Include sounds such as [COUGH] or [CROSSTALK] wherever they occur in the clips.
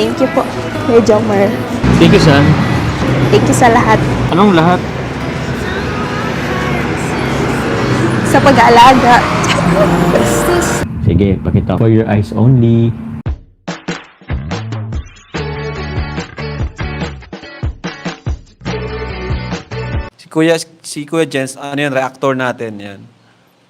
Thank you po, Kuya Jomar. Thank you, San. Thank you sa lahat. Anong lahat? Sa pag-aalaga. Sige, pakita. For your eyes only. Si Kuya, si Kuya Jens, ano yan, reactor natin yan.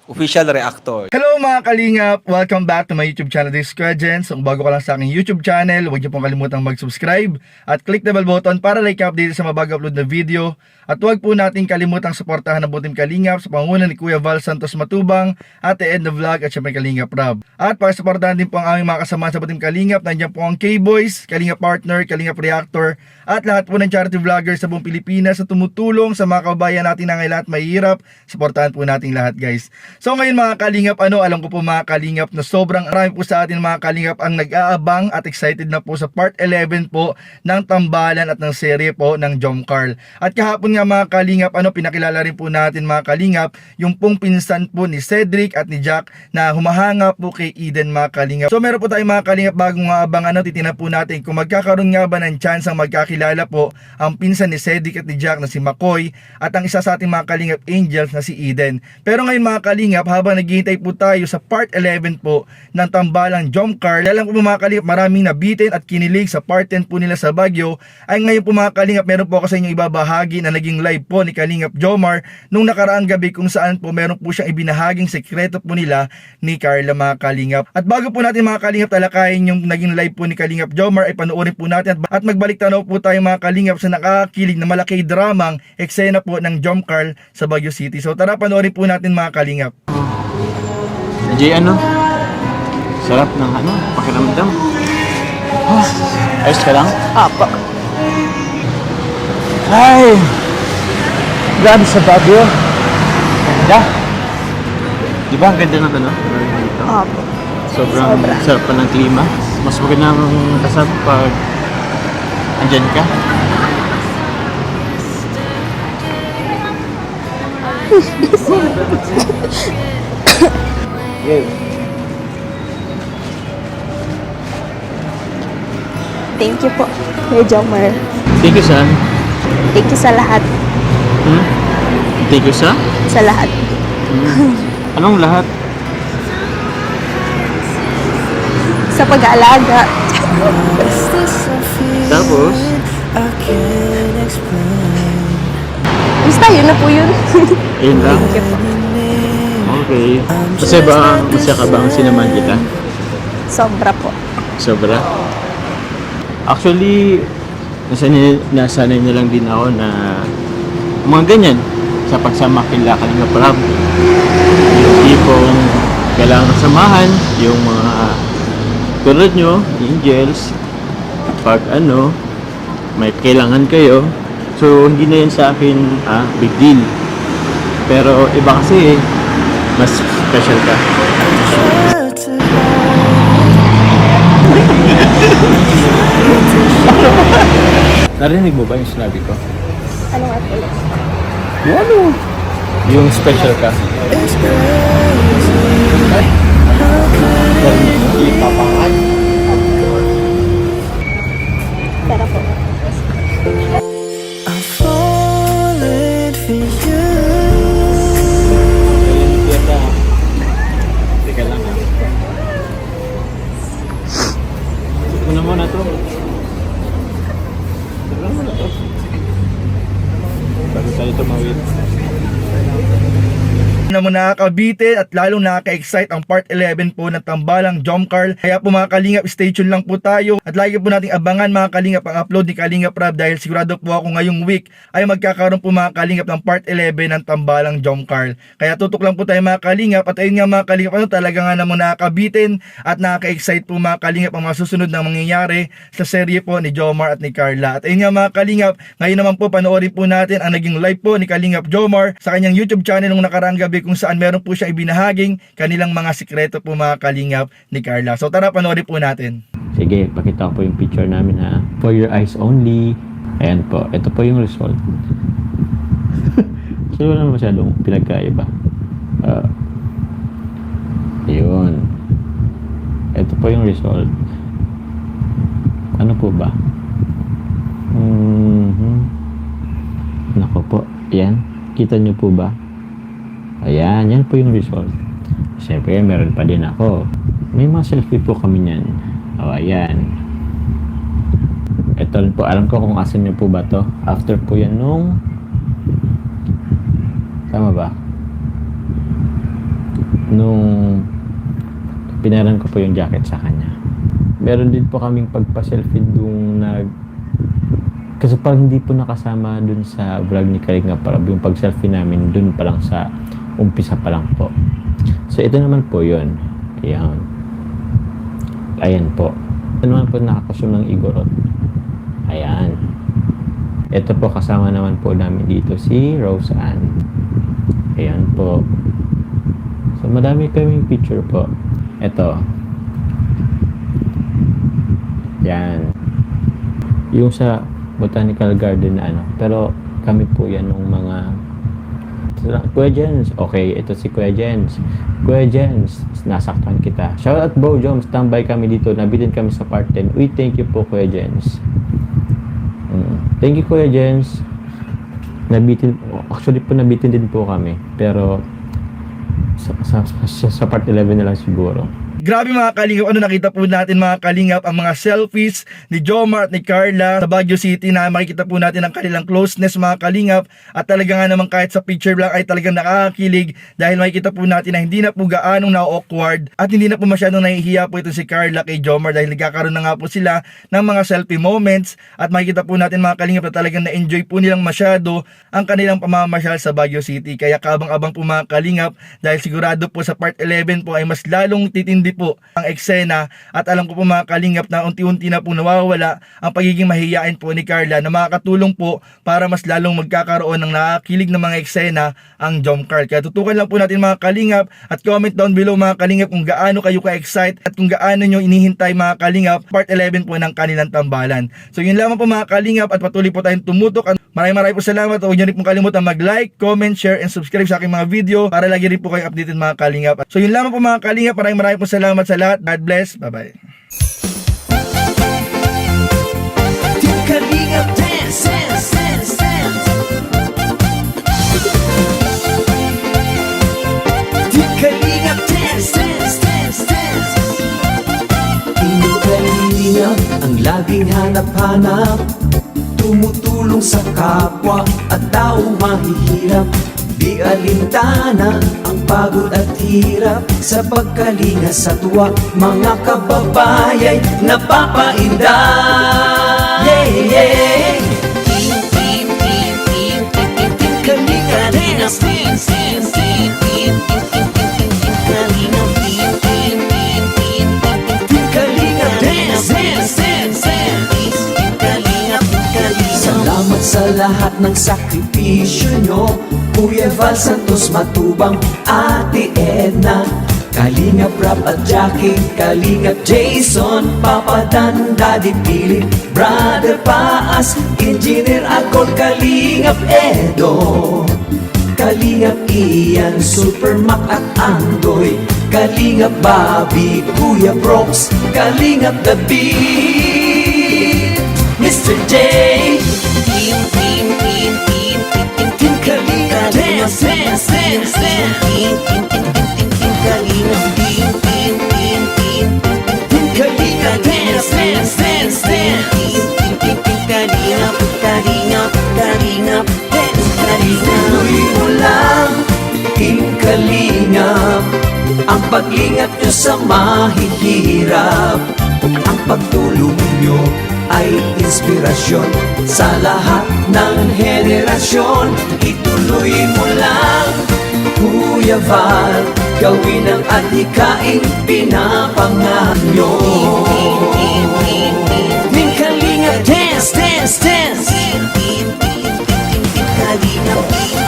Official reactor. Hello mga kalingap! Welcome back to my YouTube channel, this Jens. Kung bago ka lang sa aking YouTube channel, huwag niyo pong kalimutang mag-subscribe at click the bell button para like update sa mga upload na video. At huwag po natin kalimutang suportahan ang buting kalingap sa pangunan ni Kuya Val Santos Matubang, Ate Edna Vlog at syempre Kalingap Rob. At para suportahan din po ang aming mga kasama sa buting kalingap, nandiyan po ang K-Boys, Kalingap Partner, Kalingap Reactor, at lahat po ng charity vloggers sa buong Pilipinas na tumutulong sa mga kabayan natin na ngayon lahat mahihirap. Suportahan po natin lahat guys. So ngayon mga kalingap, ano, alam ko po mga kalingap na sobrang marami po sa atin mga kalingap ang nag-aabang at excited na po sa part 11 po ng tambalan at ng serye po ng Jom Carl. At kahapon nga mga kalingap, ano, pinakilala rin po natin mga kalingap, yung pong pinsan po ni Cedric at ni Jack na humahanga po kay Eden mga kalingap. So meron po tayong mga kalingap bagong aabang ano, titina po natin kung magkakaroon nga ba ng chance ang magkakilala po ang pinsan ni Cedric at ni Jack na si McCoy at ang isa sa ating mga kalingap angels na si Eden. Pero ngayon mga kalingap, habang naghihintay po tayo sa part 11 po ng tambalang Jom Carl, alam ko po mga kalingap, maraming nabitin at kinilig sa part 10 po nila sa Baguio, ay ngayon po mga kalingap, meron po ako sa inyo ibabahagi na naging live po ni Kalingap Jomar nung nakaraang gabi kung saan po meron po siyang ibinahaging sekreto po nila ni Carla mga kalingap. At bago po natin mga kalingap talakayin yung naging live po ni Kalingap Jomar ay panoorin po natin at, magbalik tanaw po tayo mga kalingap sa nakakakilig na malaki dramang eksena po ng Jom Carl sa Baguio City. So tara panoorin po natin mga kalingap. Jay, ano? Sarap ng ano, pakiramdam. Ah, ayos ka lang? Opo. Ay! Grabe sa Baguio. Ganda. Di ba ang ganda ng ano? Dito. Opo. Sobrang Sobra. sarap pa ng klima. Mas maganda ang kasap pag andyan ka. Yeah. Thank you po, Kuya Jomar. Thank you, San. Thank you sa lahat. Hmm? Thank you, sa? Sa lahat. Anong lahat? Sa pag-aalaga. Tapos? Basta yun na po yun. Yun lang. Thank you po. Okay. Kasi ba, masaya ka ba ang sinamahan kita? Sobra po. Sobra. Actually, nasanay, nasanay na lang din ako na mga ganyan sa pagsama kila Kalinga Prab. Yung tipong kailangan samahan, yung mga tulad nyo, angels, pag ano, may kailangan kayo. So, hindi na yan sa akin, ah, big deal. Pero iba kasi, mas special ka. Narinig mo ba yung sinabi ko? Ano nga po? Yung ano? Yung special ka. Na mo nakakabitin at lalong nakaka-excite ang part 11 po ng Tambalang Jom Carl. Kaya po mga kalingap, stay tuned lang po tayo at lagi po nating abangan mga kalingap ang upload ni Kalingap Rab dahil sigurado po ako ngayong week ay magkakaroon po mga kalingap ng part 11 ng Tambalang Jom Carl. Kaya tutok lang po tayo mga kalingap at ayun nga mga kalingap ano talaga nga namang nakakabitin at nakaka-excite po mga kalingap ang mga susunod na mangyayari sa serye po ni Jomar at ni Carla. At ayun nga mga kalingap, ngayon naman po panoorin po natin ang naging live po ni Kalingap Jomar sa kanyang YouTube channel nung nakaraang gabi kung saan meron po siyang ibinahaging kanilang mga sikreto po mga kalingap ni Carla. So tara panoorin po natin. Sige, pakita ko po yung picture namin ha. For your eyes only. Ayan po. Ito po yung result. [LAUGHS] so, wala naman masyadong pinagkaiba. Uh, yun. Ito po yung result. Ano po ba? Mhm. Nako po. Yan. Kita nyo po ba? Ayan. Yan po yung result. Siyempre, meron pa din ako. May mga selfie po kami niyan. O, ayan. Ito po. Alam ko kung asan nyo po ba to. After po yan nung... Tama ba? Nung... Pinaran ko po yung jacket sa kanya. Meron din po kaming pagpa-selfie nung nag kasi parang hindi po nakasama dun sa vlog ni Kalinga Parab yung pag-selfie namin dun pa lang sa umpisa pa lang po. So ito naman po yun. Ayan. Ayan po. Ito naman po nakakusyon ng Igorot. Ayan. Ito po kasama naman po namin dito si Rose Ann. Ayan po. So madami kaming picture po. Ito. Yan. Yung sa botanical garden na ano. Pero kami po yan nung mga Kuya Jens. Okay, ito si Kuya Jens. Kuya Jens, nasaktan kita. Shout out Bo Joms, tambay kami dito. Nabitin kami sa part 10. Uy, thank you po Kuya Jens. Mm. Thank you Kuya Jens. Nabitin, actually po nabitin din po kami. Pero sa, sa, sa, sa part 11 na lang siguro. Grabe mga kalingap, ano nakita po natin mga kalingap ang mga selfies ni Jomar at ni Carla sa Baguio City na makikita po natin ang kanilang closeness mga kalingap. At talaga nga naman kahit sa picture lang ay talagang nakakakilig dahil makikita po natin na hindi na po gaanong na-awkward at hindi na po masyadong nahihiya po ito si Carla kay Jomar dahil nagkakaroon na nga po sila ng mga selfie moments. At makikita po natin mga kalingap na talagang na-enjoy po nilang masyado ang kanilang pamamasyal sa Baguio City. Kaya kabang-abang po mga kalingap dahil sigurado po sa part 11 po ay mas lalong titindi po ang eksena at alam ko po mga kalingap na unti-unti na po nawawala ang pagiging mahihain po ni Carla na makakatulong po para mas lalong magkakaroon ng nakakilig na mga eksena ang jump card. Kaya tutukan lang po natin mga kalingap at comment down below mga kalingap kung gaano kayo ka-excite at kung gaano nyo inihintay mga kalingap part 11 po ng kanilang tambalan. So yun lamang po mga kalingap at patuloy po tayong tumutok. Maraming maraming po salamat. Huwag nyo rin pong kalimutan mag-like, comment, share, and subscribe sa aking mga video para lagi rin po kayong updated mga kalingap. So yun lamang po mga kalingap. Maraming maraming po salamat sa lahat. God bless. Bye-bye. Kalingap dance, dance, dance, dance. Di kalingap dance, dance, dance, dance. Di kalingap ang laging hanap-hanap. Tumutulong sa kapwa at tao mahihirap. Di alintana ang pagod at hirap. Sa pagkalinga sa tuwa Mga kababayay napapainda. Yeah, yeah. Team, team, team, team, team, team, Team, team, team, team, team, team, team, team, lahat ng sakripisyo nyo. Kuya Val Santos Matubang, Ate Edna. Kalingap Rap at Jackie, Kalingap Jason Papa Dan, Daddy Pili, Brother Paas Engineer Akol, Kalingap Edo. Kalingap Ian, Super Mac at Andoy. Kalingap Bobby, Kuya Brox Kalingap The Beat Mr. J spin, spin, spin. Tin, tin, tin, tin, tin, tin, kalina. Tin, tin, tin, tin, tin, tin, tin, kalina. Spin, spin, spin, Ang pag-ingat nyo sa mahihirap, ang pagtulong nyo ay inspirasyon sa lahat ng henerasyon. Ituloy mo lang, Kuya Val, gawin ang adhikain pinapangahan nyo. Ning Kalinga, dance, dance, dance! Kalinga, dance!